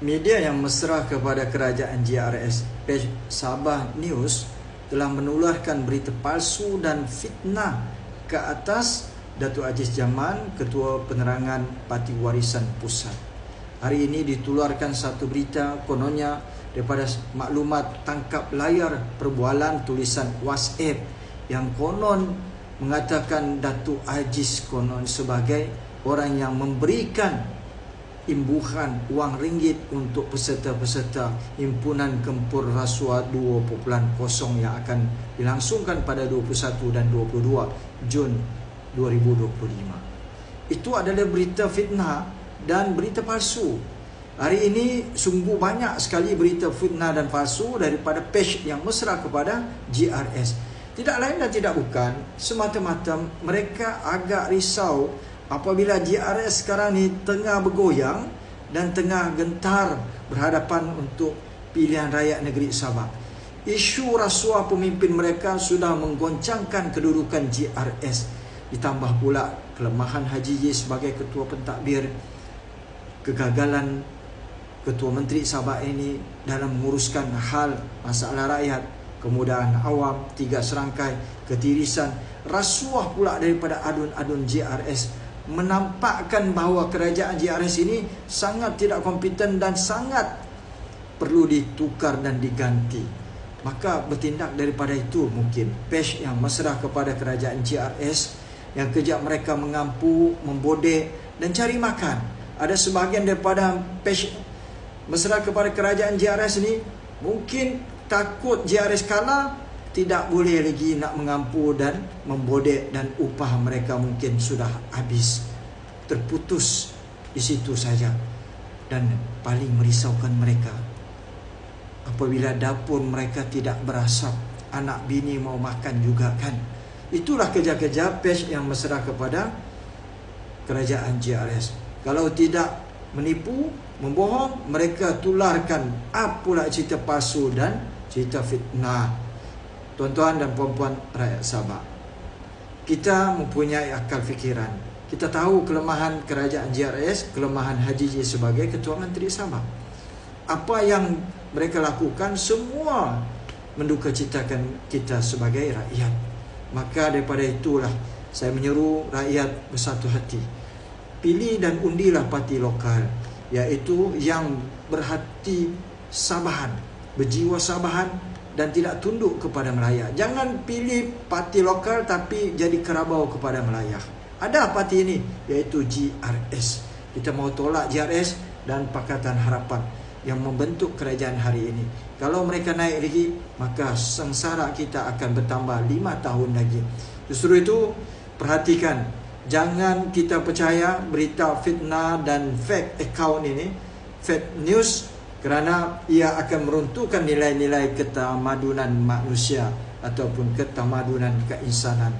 Media yang mesra kepada kerajaan GRS, page Sabah News telah menularkan berita palsu dan fitnah ke atas Datuk Aziz Jaman, Ketua Penerangan Parti Warisan Pusat. Hari ini ditularkan satu berita kononnya daripada maklumat tangkap layar perbualan tulisan WhatsApp yang konon mengatakan Datuk Aziz konon sebagai orang yang memberikan imbuhan wang ringgit untuk peserta-peserta himpunan gempur rasuah 2.0 yang akan dilangsungkan pada 21 dan 22 Jun 2025. Itu adalah berita fitnah dan berita palsu. Hari ini sungguh banyak sekali berita fitnah dan palsu daripada page yang mesra kepada GRS. Tidak lain dan tidak bukan, semata-mata mereka agak risau apabila GRS sekarang ni tengah bergoyang dan tengah gentar berhadapan untuk pilihan rakyat negeri Sabah. Isu rasuah pemimpin mereka sudah menggoncangkan kedudukan GRS. Ditambah pula kelemahan Haji Ye sebagai ketua pentadbir, kegagalan ketua menteri Sabah ini dalam menguruskan hal masalah rakyat, kemudahan awam, tiga serangkai, ketirisan, rasuah pula daripada adun-adun GRS menampakkan bahawa kerajaan JRS ini sangat tidak kompeten dan sangat perlu ditukar dan diganti. Maka bertindak daripada itu mungkin PES yang mesra kepada kerajaan JRS yang kejap mereka mengampu, membodek dan cari makan. Ada sebahagian daripada PES mesra kepada kerajaan JRS ini mungkin takut JRS kalah tidak boleh lagi nak mengampu dan membodek dan upah mereka mungkin sudah habis terputus di situ saja. Dan paling merisaukan mereka apabila dapur mereka tidak berasap anak bini mau makan juga kan? Itulah kerja-kerja pes yang mesra kepada kerajaan JRS kalau tidak menipu membohong mereka tularkan apalah cerita palsu dan cerita fitnah tuan-tuan dan puan-puan rakyat Sabah. Kita mempunyai akal fikiran. Kita tahu kelemahan kerajaan JRS, kelemahan Haji J sebagai ketua menteri Sabah. Apa yang mereka lakukan semua menduka citakan kita sebagai rakyat. Maka daripada itulah saya menyeru rakyat bersatu hati. Pilih dan undilah parti lokal iaitu yang berhati Sabahan, berjiwa Sabahan dan tidak tunduk kepada Melaya. Jangan pilih parti lokal tapi jadi kerabau kepada Melaya. Ada parti ini iaitu GRS. Kita mau tolak GRS dan Pakatan Harapan yang membentuk kerajaan hari ini. Kalau mereka naik lagi, maka sengsara kita akan bertambah lima tahun lagi. Justru itu, perhatikan. Jangan kita percaya berita fitnah dan fake account ini, fake news kerana ia akan meruntuhkan nilai-nilai ketamadunan manusia ataupun ketamadunan keinsanan